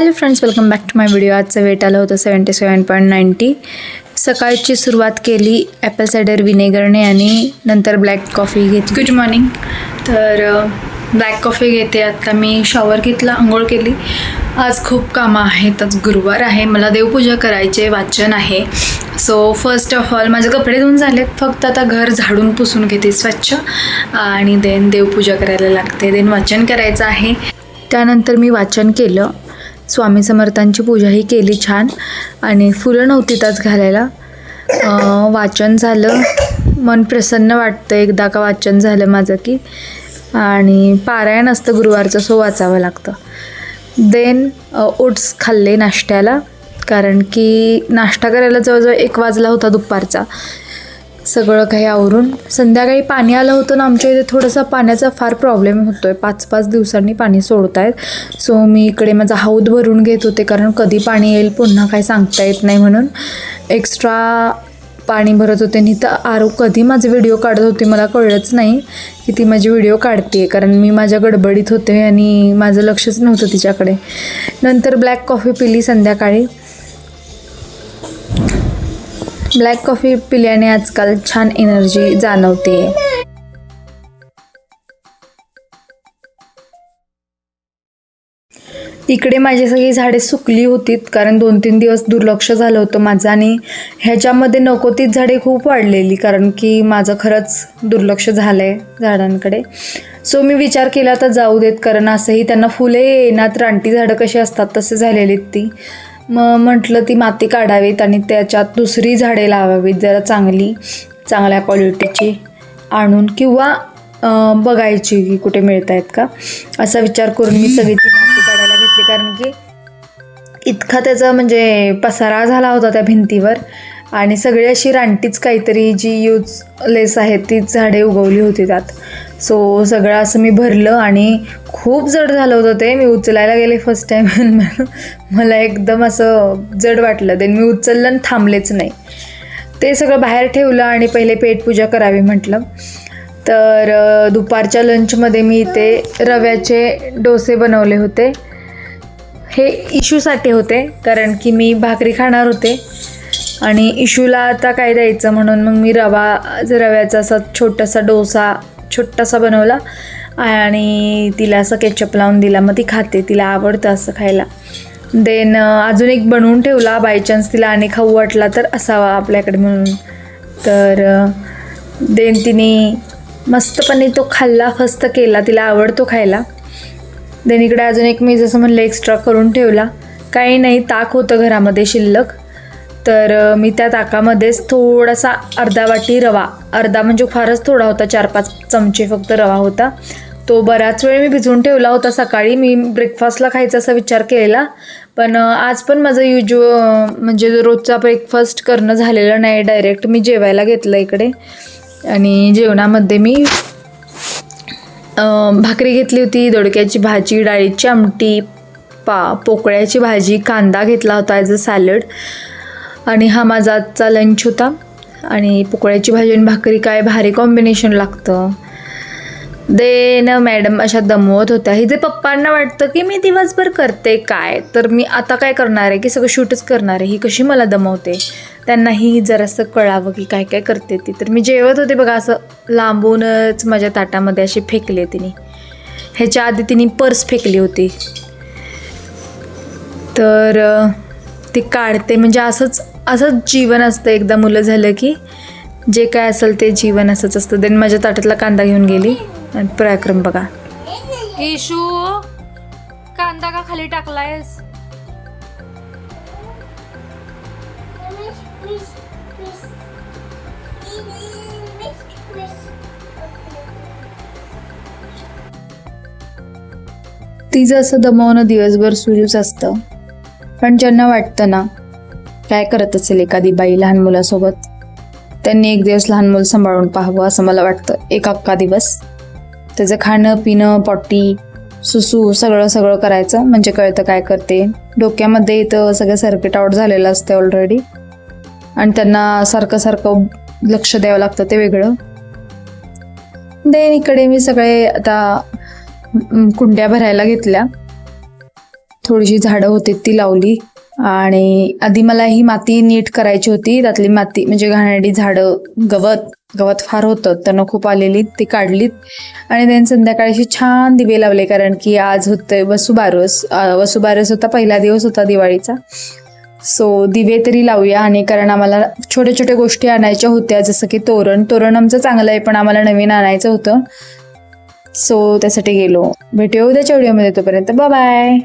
Hello friends welcome back to my video आजचं weight आलं होतं सेवन्टी सेवन पॉईंट नाईन्टी सकाळची सुरुवात केली ॲपल सायडर विनेगरने आणि नंतर ब्लॅक कॉफी घेतली. गुड मॉर्निंग तर ब्लॅक कॉफी घेते. आता मी शॉवर घेतला आंघोळ केली. आज खूप कामं आहेत. आज गुरुवार आहे. मला देवपूजा करायचे वाचन आहे. सो फर्स्ट ऑफ ऑल माझे कपडे धुवून झालेत. फक्त आता घर झाडून पुसून घेते स्वच्छ. आणि देन देवपूजा करायला लागते. देन वाचन करायचं आहे. त्यानंतर मी वाचन केलं. स्वामी समर्थांची पूजाही केली छान. आणि फुलं नव्हती त्याच घालायला. वाचन झालं. मन प्रसन्न वाटतं. एकदा का वाचन झालं माझं की. आणि पारायण असतं गुरुवारचं सो वाचावं लागतं. देन ओट्स खाल्ले नाश्त्याला. कारण की नाश्ता करायला जवळजवळ एक वाजला होता दुपारचा. सगळं काही आवरून. संध्याकाळी पाणी आलं होतं ना आमच्या इथे थोडासा पाण्याचा फार प्रॉब्लेम होतो आहे पाच पाच दिवसांनी पाणी सोडत आहेत सो मी इकडे माझा हौद भरून घेत होते कारण कधी पाणी येईल पुन्हा काय सांगता येत नाही म्हणून. एक्स्ट्रा पाणी भरत होते. आणि तर आरो कधी माझे व्हिडिओ काढत होते मला कळलंच नाही की ती माझी व्हिडिओ काढते कारण मी माझ्या गडबडीत होते आणि माझं लक्षच नव्हतं तिच्याकडे. नंतर ब्लॅक कॉफी पिली संध्याकाळी. ब्लॅक कॉफी पिल्याने आजकाल छान एनर्जी जाणवते. इकडे माझी सगळी झाडे सुकली होती कारण दोन तीन दिवस दुर्लक्ष झालं होतं माझं आणि ह्याच्यामध्ये नको तीच झाडे खूप वाढलेली कारण की माझं खरंच दुर्लक्ष झालं आहे झाडांकडे. सो मी विचार केला तर जाऊ देत कारण असंही त्यांना फुले येणार रानटी झाडं कशी असतात तसे झालेलीत ती. मग म्हटलं ती माती काढावीत आणि त्याच्यात दुसरी झाडे लावावीत जरा चांगली चांगल्या क्वालिटीची आणून किंवा बघायची की कुठे मिळत आहेत का? असा विचार करून मी सगळी ती माती काढायला घेतली. कारण की इतका त्याचा म्हणजे पसारा झाला होता त्या भिंतीवर आणि सगळी अशी रानटीच काहीतरी जी यूजलेस आहे तीच झाडे उगवली होती त्यात. सो सगळं असं मी भरलं आणि खूप जड झालं होतं ते. मी उचलायला गेले फर्स्ट टाईम मला एकदम असं जड वाटलं. देन मी उचललं आणि थांबलेच नाही. ते सगळं बाहेर ठेवलं आणि पहिले पेटपूजा करावी म्हटलं. तर दुपारच्या लंचमध्ये मी इथे रव्याचे डोसे बनवले होते. हे इशूसाठी होते कारण की मी भाकरी खाणार होते. आणि इशूला आता काय द्यायचं म्हणून मग मी रवा रव्याचा असा छोटासा डोसा छोटासा बनवला आणि तिला असं केचप लावून दिला. मग ती खाते तिला आवडतं असं खायला. देन अजून एक बनवून ठेवला बाय चान्स तिला आणि खाऊ वाटला तर असावा आपल्याकडे म्हणून. तर देन तिने मस्तपणे तो खाल्ला फस्त केला तिला आवडतो खायला. देन इकडे अजून एक मी जसं म्हणलं एक्स्ट्रा करून ठेवला. काही नाही ताक होतं घरामध्ये शिल्लक. तर मी त्या ताकामध्येच थोडासा अर्धा वाटी रवा अर्धा म्हणजे फारच थोडा होता चार पाच चमचे फक्त रवा होता. तो बराच वेळ मी भिजवून ठेवला होता सकाळी मी ब्रेकफास्टला खायचा असा विचार केलेला. पण आज पण माझं युजु म्हणजे रोजचा ब्रेकफास्ट करणं झालेलं नाही डायरेक्ट मी जेवायला घेतलं इकडे. आणि जेवणामध्ये मी भाकरी घेतली होती दोडक्याची भाजी डाळीची आमटी पा पोकळ्याची भाजी कांदा घेतला होता ॲज अ सॅलड आणि हा माझा आजचा लंच होता. आणि पोकळ्याची भाजी आणि भाकरी काय भारी कॉम्बिनेशन लागतं. देन मॅडम अशा दमवत होत्या. हे जे पप्पांना वाटतं की मी दिवसभर करते काय तर मी आता काय करणार आहे की सगळं शूटच करणार आहे ही कशी मला दमवते? त्यांनाही जरासं कळावं की काय काय करते ती. तर मी जेवत होते बघा असं लांबूनच माझ्या ताटामध्ये असे फेकले तिने. ह्याच्या आधी तिने पर्स फेकली होती. तर ती काढते. म्हणजे असंच असंच जीवन असतं. एकदा मुलं झालं की जे काय असेल ते जीवन असंच असतं. देन माझ्या ताटातला कांदा घेऊन गेली. आणि पराक्रम बघा. इशू कांदा का खाली टाकलायस? तिचं असं दमवणं दिवसभर सुरूच असतं. पण ज्यांना वाटतं ना काय करत असेल एखादी बाई लहान मुलासोबत? त्यांनी एक दिवस लहान मुलं सांभाळून पाहावं असं मला वाटतं. एक अख्खा दिवस. त्याचं खाणं पिणं पॉटी सुसू सगळं सगळं करायचं. म्हणजे कळतं काय करते. डोक्यामध्ये इथं सगळं सर्किट आउट झालेलं असते ऑलरेडी आणि त्यांना सारखं सारखं लक्ष द्यावं लागतं ते वेगळं. देन इकडे मी सगळे आता कुंड्या भरायला घेतल्या. थोडीशी झाडं होती ती लावली. आणि आधी मला ही माती नीट करायची होती. त्यातली माती म्हणजे घाणेरडी झाडं गवत गवत फार होतं. त्यानं खूप आलेली ती काढलीत. आणि त्यांनी संध्याकाळशी छान दिवे लावले कारण की आज होते वसुबारस. वसुबारस होता पहिला दिवस होता दिवाळीचा. सो दिवे तरी लावूया आणि कारण आम्हाला छोट्या छोट्या गोष्टी आणायच्या होत्या. जसं की तोरण. तोरण आमचं चांगलं आहे पण आम्हाला नवीन आणायचं होतं. सो त्यासाठी गेलो. भेटूया उद्याच्या व्हिडिओमध्ये तोपर्यंत. बाय